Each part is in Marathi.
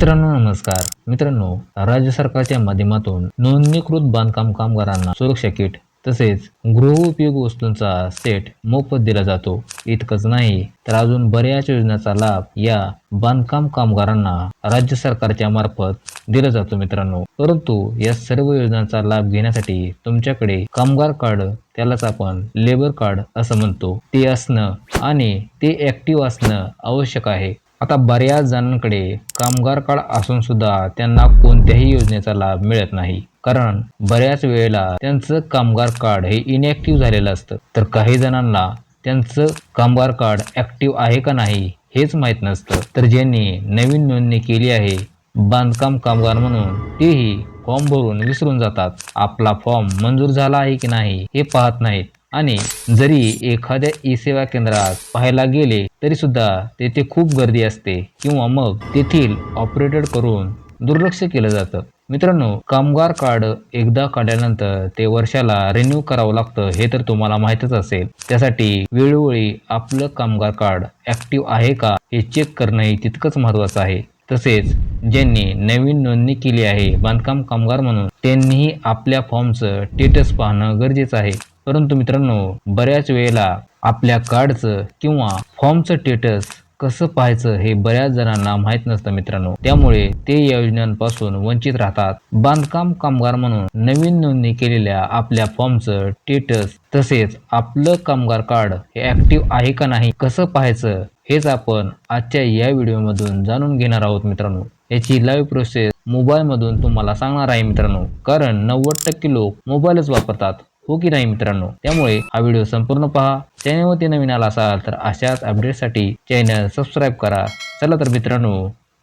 मित्रांनो नमस्कार. मित्रांनो राज्य सरकारच्या माध्यमातून नोंदणीकृत बांधकाम कामगारांना सुरक्षा किट तसेच गृहोपयोग वस्तूंचा सेट मोफत दिला जातो. इतकंच नाही तर अजून बऱ्याच योजनांचा लाभ या बांधकाम कामगारांना राज्य सरकारच्या मार्फत दिला जातो मित्रांनो. परंतु या सर्व योजनांचा लाभ घेण्यासाठी तुमच्याकडे कामगार कार्ड त्यालाच आपण लेबर कार्ड असं म्हणतो. ते असणं आणि ते ऍक्टिव्ह असणं आवश्यक आहे. आता बऱ्याच जणांकडे कामगार कार्ड असून सुद्धा त्यांना कोणत्याही योजनेचा लाभ मिळत नाही. कारण बऱ्याच वेळेला त्यांचं कामगार कार्ड हे इनॅक्टिव्ह झालेलं असतं. तर काही जणांना त्यांचं कामगार कार्ड ऍक्टिव्ह आहे का नाही हेच माहीत नसतं. तर ज्यांनी नवीन नोंदणी केली आहे बांधकाम कामगार म्हणून तेही फॉर्म भरून विसरून जातात. आपला फॉर्म मंजूर झाला आहे की नाही हे पाहत नाहीत. आणि जरी एखाद्या ई सेवा केंद्रात पाहायला गेले तरीसुद्धा तेथे खूप गर्दी असते किंवा मग तेथील ऑपरेटेड करून दुर्लक्ष केलं जातं. मित्रांनो कामगार कार्ड एकदा काढल्यानंतर ते वर्षाला रिन्यू करावं लागतं हे तर तुम्हाला माहीतच असेल. त्यासाठी वेळोवेळी आपलं कामगार कार्ड ऍक्टिव्ह आहे का हे चेक करणंही तितकंच महत्त्वाचं आहे. तसेच ज्यांनी नवीन नोंदणी केली आहे बांधकाम कामगार म्हणून त्यांनीही आपल्या फॉर्मचं स्टेटस पाहणं गरजेचं आहे. परंतु मित्रांनो बऱ्याच वेळेला आपल्या कार्डचं किंवा फॉर्मचं स्टेटस कसं पाहायचं हे बऱ्याच जणांना माहीत नसतं मित्रांनो. त्यामुळे ते या योजनांपासून वंचित राहतात. बांधकाम कामगार म्हणून नवीन नोंदणी केलेल्या आपल्या फॉर्मचं स्टेटस तसेच आपलं कामगार कार्ड हे ऍक्टिव्ह आहे का नाही कसं पाहायचं हेच आपण आजच्या या व्हिडिओमधून जाणून घेणार आहोत मित्रांनो. याची लाईव्ह प्रोसेस मोबाईलमधून तुम्हाला सांगणार आहे मित्रांनो. कारण नव्वद टक्के लोक मोबाईलच वापरतात. हो की नाही मित्रांनो? त्यामुळे हा व्हिडिओ संपूर्ण पहा. चॅनलवरती नवीन आला असाल तर अशाच अपडेटसाठी चॅनल सबस्क्राईब करा. चला तर मित्रांनो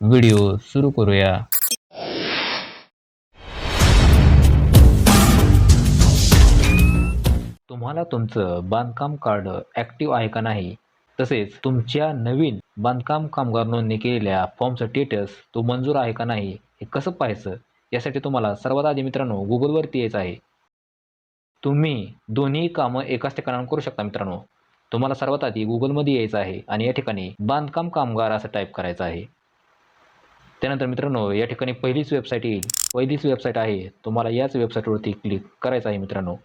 व्हिडिओ सुरू करूया. तुम्हाला तुमचं बांधकाम कार्ड ऍक्टिव्ह आहे का नाही? तसेच तुमच्या नवीन बांधकाम कामगार नोंदणी केलेल्या फॉर्मचं स्टेटस तो मंजूर आहे का नाही? हे कसं पाहायचं? यासाठी तुम्हाला सर्वात आधी मित्रांनो गुगलवरती यायचं आहे. तुम्ही दोन्ही कामं एकाच ठिकाणाहून करू शकता मित्रांनो. तुम्हाला सर्वात आधी गुगलमध्ये यायचं आहे आणि या ठिकाणी बांधकाम कामगार असं टाईप करायचं आहे. त्यानंतर मित्रांनो या ठिकाणी पहिलीच वेबसाईट येईल. पहिलीच वेबसाईट आहे. तुम्हाला याच वेबसाईटवरती क्लिक करायचं आहे मित्रांनो.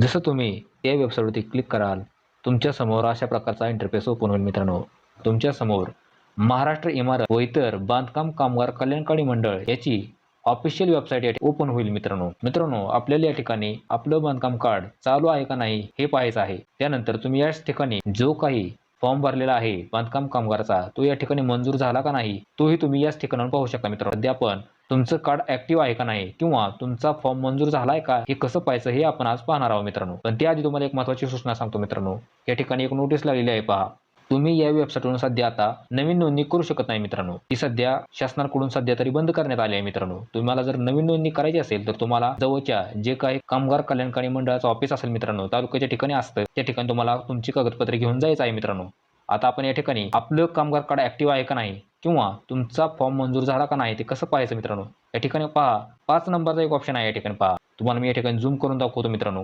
जसं तुम्ही त्या वेबसाईटवरती क्लिक कराल तुमच्यासमोर अशा प्रकारचा इंटरफेस ओपन होईल मित्रांनो. तुमच्यासमोर महाराष्ट्र इमारत व इतर बांधकाम कामगार कल्याणकारी मंडळ याची ऑफिशियल वेबसाईट या ओपन होईल मित्रांनो. मित्रांनो आपल्याला या ठिकाणी आपलं बांधकाम कार्ड चालू आहे का नाही हे पाहायचं आहे. त्यानंतर तुम्ही याच ठिकाणी जो काही फॉर्म भरलेला आहे बांधकाम कामगाराचा तो या ठिकाणी मंजूर झाला का नाही तोही तुम्ही याच ठिकाणावर पाहू शकता मित्रांनो. सध्या आपण तुमचं कार्ड ऍक्टिव्ह आहे का नाही किंवा तुमचा फॉर्म मंजूर झालाय का हे कसं पाहायचं हे आपण आज पाहणार आहोत मित्रांनो. पण त्याआधी तुम्हाला एक महत्त्वाची सूचना सांगतो मित्रांनो. या ठिकाणी एक नोटीस लागलेली आहे पहा. तुम्ही या वेबसाईटवरून सध्या आता नवीन नोंदणी करू शकत नाही मित्रांनो. ती सध्या शासनाकडून सध्या तरी बंद करण्यात आली आहे मित्रांनो. तुम्हाला जर नवीन नोंदणी करायची असेल तर तुम्हाला जवळच्या जे काही कामगार कल्याणकारी मंडळाचं ऑफिस असेल मित्रांनो तालुक्याच्या ठिकाणी असतं. त्या ठिकाणी तुम्हाला तुमची कागदपत्रे घेऊन जायचं आहे मित्रांनो. आता आपण या ठिकाणी आपलं कामगार कार्ड ऍक्टिव्ह आहे का नाही किंवा तुमचा फॉर्म मंजूर झाला का नाही ते कसं पाहायचं मित्रांनो? या ठिकाणी पहा. पाच नंबरचा एक ऑप्शन आहे या ठिकाणी पहा. तुम्हाला मी या ठिकाणी झूम करून दाखवतो मित्रांनो.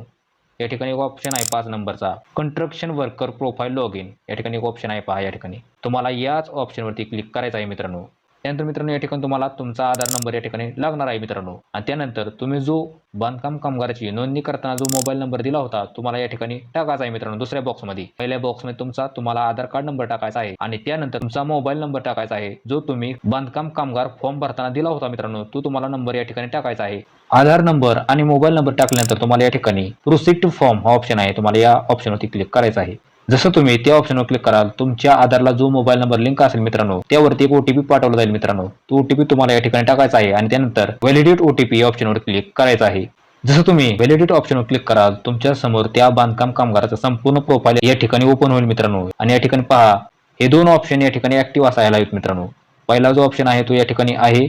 या ठिकाणी एक ऑप्शन आहे पाच नंबरचा. Construction worker profile log in या ठिकाणी एक ऑप्शन आहे पहा या ठिकाणी. तुम्हाला याच ऑप्शनवरती क्लिक करायचं आहे मित्रांनो. त्यानंतर मित्रांनो या ठिकाणी तुम्हाला तुमचा आधार नंबर या ठिकाणी लागणार आहे मित्रांनो. आणि त्यानंतर तुम्ही जो बांधकाम कामगाराची नोंदणी करताना जो मोबाईल नंबर दिला होता तुम्हाला या ठिकाणी टाकायचा आहे मित्रांनो दुसऱ्या बॉक्समध्ये पहिल्या बॉक्समध्ये तुमचा तुम्हाला आधार कार्ड नंबर टाकायचा आहे. आणि त्यानंतर तुमचा मोबाईल नंबर टाकायचा आहे जो तुम्ही बांधकाम कामगार फॉर्म भरताना दिला होता मित्रांनो तो तुम्हाला नंबर या ठिकाणी टाकायचा आहे. आधार नंबर आणि मोबाईल नंबर टाकल्यानंतर तुम्हाला या ठिकाणी प्रोसिक्ट फॉर्म हा ऑप्शन आहे तुम्हाला या ऑप्शनवरती क्लिक करायचा आहे. जसं तुम्ही त्या ऑप्शनवर क्लिक कराल तुमच्या आधारला जो मोबाईल नंबर लिंक असेल मित्रांनो त्यावरती एक ओटीपी पाठवला जाईल मित्रांनो. तो ओटीपी तुम्हाला या ठिकाणी टाकायचा आहे आणि त्यानंतर व्हॅलिडेट ओटीपी या ऑप्शनवर क्लिक करायचा आहे. जसं तुम्ही व्हॅलिडेट ऑप्शनवर क्लिक कराल तुमच्यासमोर त्या बांधकाम कामगाराचा संपूर्ण प्रोफाईल या ठिकाणी ओपन होईल मित्रांनो. आणि या ठिकाणी पहा हे दोन ऑप्शन या ठिकाणी ऍक्टिव्ह असायला हवेत मित्रांनो. पहिला जो ऑप्शन आहे तो या ठिकाणी आहे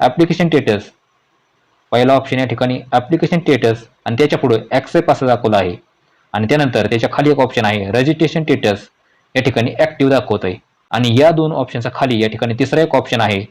ऍप्लिकेशन स्टेटस पहिला ऑप्शन या ठिकाणी ऍप्लिकेशन स्टेटस आणि त्याच्या पुढे ऍक्सेप्ट असं दाखवलं आहे. आणि त्यानंतर त्याच्याखाली एक ऑप्शन आहे रजिस्ट्रेशन स्टेटस या ठिकाणी ऍक्टिव्ह दाखवत आहे आणि या दोन ऑप्शनच्या खाली या ठिकाणी तिसरा एक ऑप्शन आहे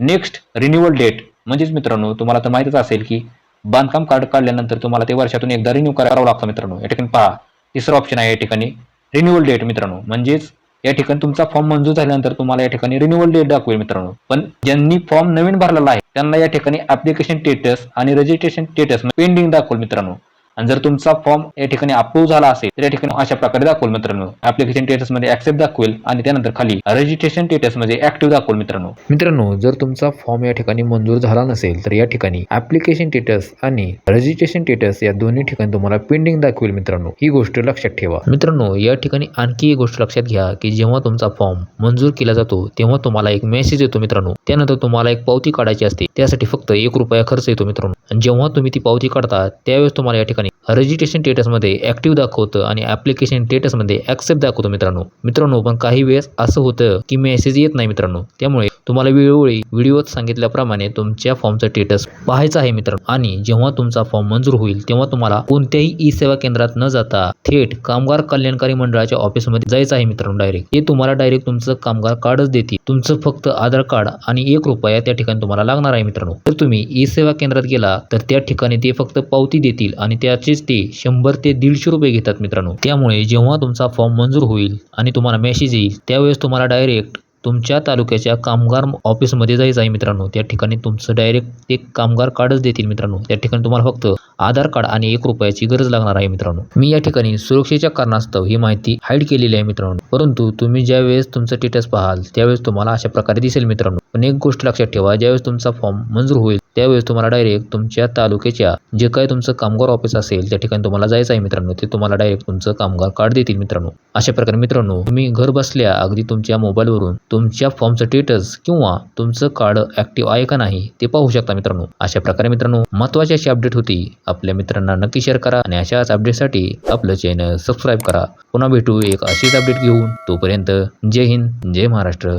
नेक्स्ट रिन्युअल डेट म्हणजेच मित्रांनो तुम्हाला तर माहितच असेल की बांधकाम कार्ड काढल्यानंतर तुम्हाला ते वर्षातून एकदा रिन्यू करावं लागतं मित्रांनो. या ठिकाणी पहा तिसरं ऑप्शन आहे या ठिकाणी रिन्युअल डेट मित्रांनो. म्हणजेच या ठिकाणी तुमचा फॉर्म मंजूर झाल्यानंतर तुम्हाला या ठिकाणी रिन्युअल डेट दाखवेल मित्रांनो. पण ज्यांनी फॉर्म नवीन भरलेला आहे त्यांना या ठिकाणी ऍप्लिकेशन स्टेटस आणि रजिस्ट्रेशन स्टेटस पेंडिंग दाखवेल मित्रांनो. आणि जर तुमचा फॉर्म या ठिकाणी अप्रूव्ह झाला असेल तर या ठिकाणी अशा प्रकारे दाखवल मित्रांनो. ऍप्लिकेशन स्टेटसमध्ये ऍक्सेप्ट दाखवेल आणि त्यानंतर खाली रजिस्ट्रेशन स्टेटसमध्ये ऍक्टिव्ह दाखवल मित्रांनो. मित्रांनो जर तुमचा फॉर्म या ठिकाणी मंजूर झाला नसेल तर या ठिकाणी ऍप्लिकेशन स्टेटस आणि रजिस्ट्रेशन स्टेटस या दोन्ही ठिकाणी तुम्हाला पेंडिंग दाखवेल मित्रांनो. ही गोष्ट लक्षात ठेवा. मित्रांनो या ठिकाणी आणखी एक गोष्ट लक्षात घ्या की जेव्हा तुमचा फॉर्म मंजूर केला जातो तेव्हा तुम्हाला एक मेसेज येतो मित्रांनो. त्यानंतर तुम्हाला एक पावती काढायची असते. त्यासाठी फक्त एक रुपया खर्च येतो मित्रांनो. जेव्हा तुम्ही ती पावती काढता त्यावेळेस तुम्हाला या ठिकाणी रजिस्ट्रेशन स्टेटसमध्ये ॲक्टिव्ह दाखवतं आणि ॲप्लिकेशन स्टेटसमध्ये ॲक्सेप्ट दाखवतो मित्रांनो. मित्रांनो पण काही वेळेस असं होतं की मेसेज येत नाही मित्रांनो. त्यामुळे तुम्हाला वेळोवेळी व्हिडिओत सांगितल्याप्रमाणे तुमच्या फॉर्मचं स्टेटस पाहायचं आहे मित्रांनो. आणि जेव्हा तुमचा फॉर्म मंजूर होईल तेव्हा तुम्हाला कोणत्याही ई सेवा केंद्रात न जाता थेट कामगार कल्याणकारी मंडळाच्या ऑफिसमध्ये जायचं आहे मित्रांनो डायरेक्ट ते तुम्हाला डायरेक्ट तुमचं कामगार कार्डच देतील. तुमचं फक्त आधार कार्ड आणि एक रुपया त्या ठिकाणी तुम्हाला लागणार आहे मित्रांनो. जर तुम्ही ई सेवा केंद्रात गेला तर त्या ठिकाणी ते फक्त पावती देतील आणि त्याचेच ते शंभर ते दीडशे रुपये घेतात मित्रांनो. त्यामुळे जेव्हा तुमचा फॉर्म मंजूर होईल आणि तुम्हाला मेसेज येईल त्यावेळेस तुम्हाला डायरेक्ट तुमच्या तालुक्याच्या कामगार ऑफिसमध्ये जायचं आहे मित्रांनो. त्या ठिकाणी तुमचं डायरेक्ट ते कामगार कार्डच देतील मित्रांनो. त्या ठिकाणी तुम्हाला फक्त आधार कार्ड आणि एक रुपयाची गरज लागणार आहे मित्रांनो. मी या ठिकाणी सुरक्षेच्या कारणास्तव ही माहिती हाईड केलेली आहे मित्रांनो. परंतु तुम्ही ज्यावेळेस तुमचं स्टेटस पाहाल त्यावेळेस तुम्हाला अशा प्रकारे दिसेल मित्रांनो. पण एक गोष्ट लक्षात ठेवा ज्यावेळेस तुमचा फॉर्म मंजूर होईल त्यावेळेस तुम्हाला डायरेक्ट तुमच्या तालुक्याच्या जे काही तुमचं कामगार ऑफिस असेल त्या ठिकाणी तुम्हाला जायचं आहे मित्रांनो. ते तुम्हाला डायरेक्ट तुमचं कामगार कार्ड देतील मित्रांनो. अशा प्रकारे मित्रांनो तुम्ही घर बसल्या अगदी तुमच्या मोबाईलवरून तुमच्या फॉर्मचं स्टेटस किंवा तुमचं कार्ड ॲक्टिव्ह आहे का नाही ते पाहू शकता मित्रांनो. अशा प्रकारे मित्रांनो महत्त्वाची अशी अपडेट होती. आपल्या मित्रांना नक्की शेअर करा आणि अशाच अपडेटसाठी आपलं चॅनल सबस्क्राईब करा. पुन्हा भेटू एक अशीच अपडेट घेऊन. तोपर्यंत जय हिंद जय महाराष्ट्र.